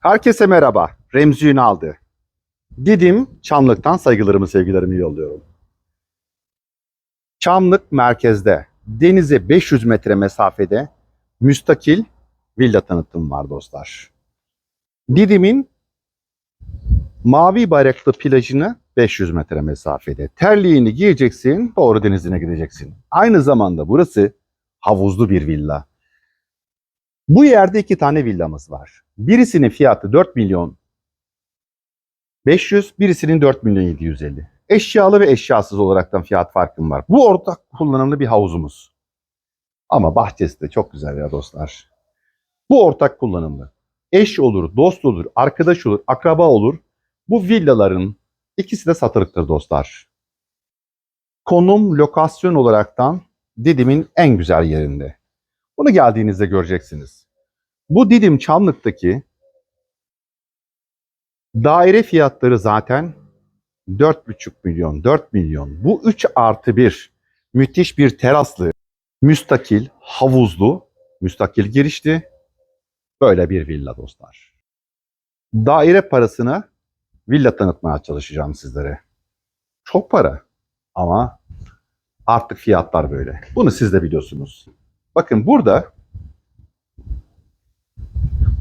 Herkese merhaba. Remzi Ünal'dı. Didim Çamlık'tan saygılarımı sevgilerimi yolluyorum. Çamlık merkezde denize 500 metre mesafede müstakil villa tanıtım var dostlar. Didim'in mavi bayraklı plajını 500 metre mesafede. Terliğini giyeceksin, doğru denizine gideceksin. Aynı zamanda burası havuzlu bir villa. Bu yerde iki tane villamız var. Birisinin fiyatı 4 milyon 500, birisinin 4 milyon 750. Eşyalı ve eşyasız olaraktan fiyat farkım var. Bu ortak kullanımlı bir havuzumuz. Ama bahçesi de çok güzel ya dostlar. Bu ortak kullanımlı. Eş olur, dost olur, arkadaş olur, akraba olur. Bu villaların ikisi de satılıktır dostlar. Konum, lokasyon olaraktan Didim'in en güzel yerinde. Bunu geldiğinizde göreceksiniz. Bu Didim Çamlık'taki daire fiyatları zaten 4,5 milyon, 4 milyon. Bu 3 artı 1 müthiş bir teraslı, müstakil, havuzlu, müstakil girişli böyle bir villa dostlar. Daire parasına villa tanıtmaya çalışacağım sizlere. Çok para ama artık fiyatlar böyle. Bunu siz de biliyorsunuz. Bakın burada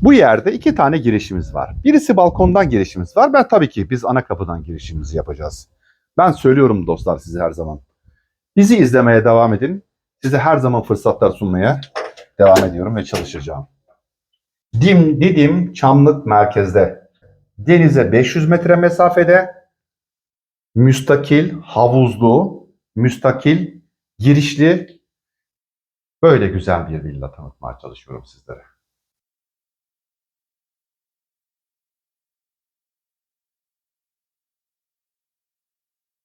bu yerde iki tane girişimiz var. Birisi balkondan girişimiz var. Ben tabii ki biz ana kapıdan girişimizi yapacağız. Ben söylüyorum dostlar size her zaman. Bizi izlemeye devam edin. Size her zaman fırsatlar sunmaya devam ediyorum ve çalışacağım. Dim Didim Çamlık merkezde. Denize 500 metre mesafede müstakil, havuzlu, müstakil, girişli böyle güzel bir villa tanıtmaya çalışıyorum sizlere.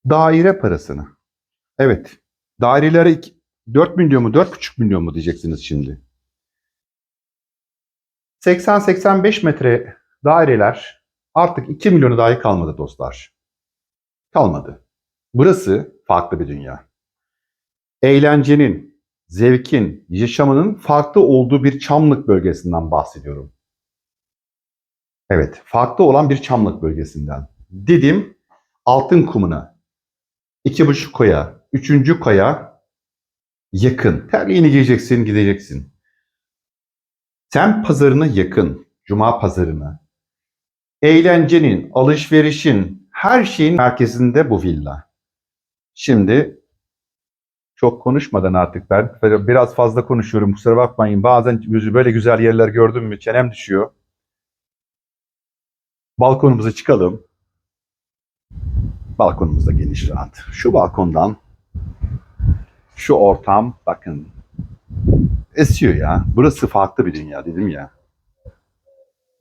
Daire parasını. Evet. Dairelere iki- 4 milyon mu 4,5 milyon mu diyeceksiniz şimdi. 80-85 metre daireler artık 2 milyonu dahi kalmadı dostlar. Kalmadı. Burası farklı bir dünya. Eğlencenin, zevkin, yaşamının farklı olduğu bir çamlık bölgesinden bahsediyorum. Evet, farklı olan bir çamlık bölgesinden. Didim Altın Kumuna, iki buçuk koya, üçüncü koya yakın. Terliğini giyeceksin, gideceksin. Sen pazarına yakın, cuma pazarına. Eğlencenin, alışverişin, her şeyin merkezinde bu villa. Şimdi çok konuşmadan artık ben biraz fazla konuşuyorum kusura bakmayın. Bazen böyle güzel yerler gördüm mü çenem düşüyor. Balkonumuza çıkalım. Balkonumuz da geniş rahat. Şu balkondan şu ortam bakın esiyor ya. Burası farklı bir dünya dedim ya.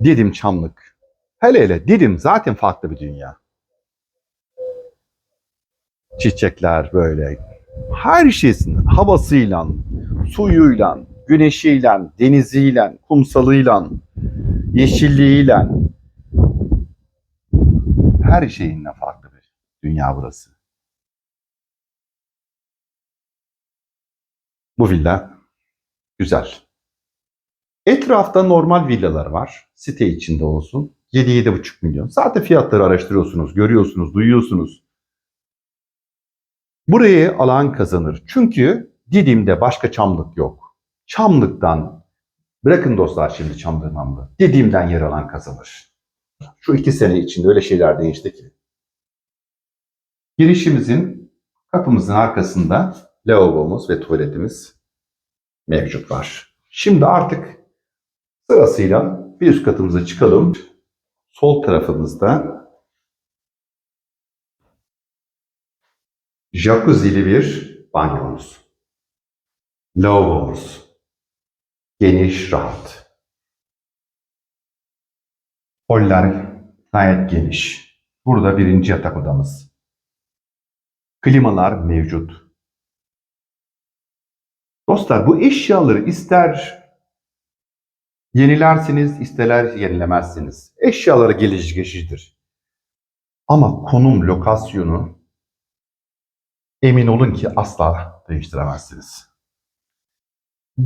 Didim Çamlık. Hele hele Didim zaten farklı bir dünya. Çiçekler böyle. Her şeysinden havasıyla, suyuyla, güneşiyle, deniziyle, kumsalıyla, yeşilliğiyle her şeyinle farklı bir dünya burası. Bu villa güzel. Etrafta normal villalar var. Site içinde olsun. 7-7,5 milyon. Zaten fiyatları araştırıyorsunuz, görüyorsunuz, duyuyorsunuz. Burayı alan kazanır. Çünkü Didim'de başka çamlık yok. Çamlıktan, bırakın dostlar şimdi çamlığı Didim'den yer alan kazanır. Şu iki sene içinde öyle şeyler değişti ki. Girişimizin kapımızın arkasında lavabomuz ve tuvaletimiz mevcut var. Şimdi artık sırasıyla bir üst katımıza çıkalım. Sol tarafımızda jacuzzi'li bir banyomuz. Lavabomuz. Geniş, rahat. Holler gayet geniş. Burada birinci yatak odamız. Klimalar mevcut. Dostlar bu eşyaları ister yenilersiniz, isteler yenilemezsiniz. Eşyaları geliş geçicidir. Ama konum, lokasyonu emin olun ki asla değiştiremezsiniz.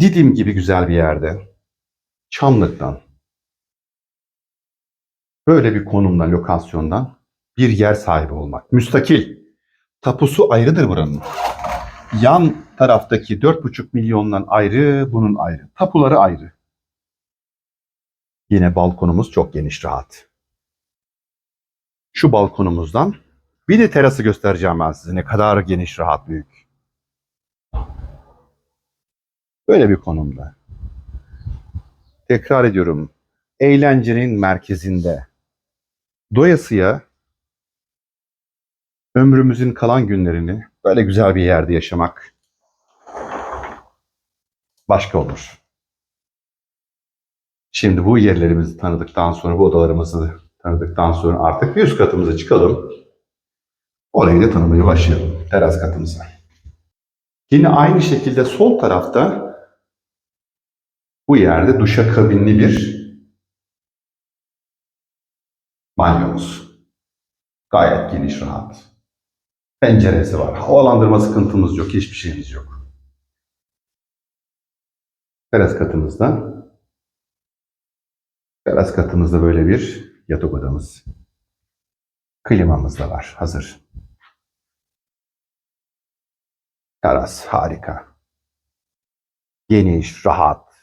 Didim gibi güzel bir yerde, Çamlık'tan böyle bir konumdan, lokasyondan bir yer sahibi olmak. Müstakil. Tapusu ayrıdır buranın. Yan taraftaki 4,5 milyondan ayrı, bunun ayrı. Tapuları ayrı. Yine balkonumuz çok geniş, rahat. Şu balkonumuzdan bir de terası göstereceğim ben size. Ne kadar geniş, rahat, büyük. Böyle bir konumda. Tekrar ediyorum. Eğlencenin merkezinde. Doyasıya ömrümüzün kalan günlerini böyle güzel bir yerde yaşamak başka olur. Şimdi bu yerlerimizi tanıdıktan sonra, bu odalarımızı tanıdıktan sonra artık bir üst katımıza çıkalım. Orayı da tanımaya başlayalım. Teras katımıza. Yine aynı şekilde sol tarafta bu yerde duşakabinli bir banyomuz. Gayet geniş, rahat. Penceresi var. Havalandırma sıkıntımız yok. Hiçbir şeyimiz yok. Teras katımızda teras katımızda böyle bir yatak odamız. Klimamız da var. Hazır. Teras harika. Geniş, rahat.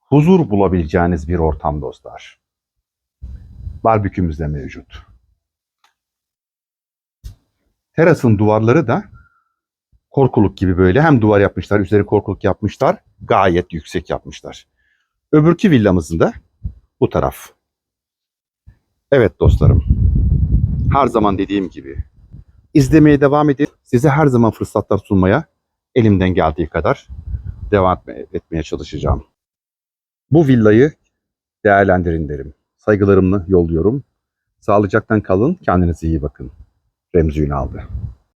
Huzur bulabileceğiniz bir ortam dostlar. Barbekümüz de mevcut. Terasın duvarları da korkuluk gibi böyle hem duvar yapmışlar, üzeri korkuluk yapmışlar. Gayet yüksek yapmışlar. Öbürkü villamızın da bu taraf. Evet dostlarım. Her zaman dediğim gibi izlemeye devam edin. Size her zaman fırsatlar sunmaya elimden geldiği kadar devam etme- etmeye çalışacağım. Bu villayı değerlendirin derim. Saygılarımla yolluyorum. Sağlıcakla kalın, kendinize iyi bakın. Remzi Ünal'dı.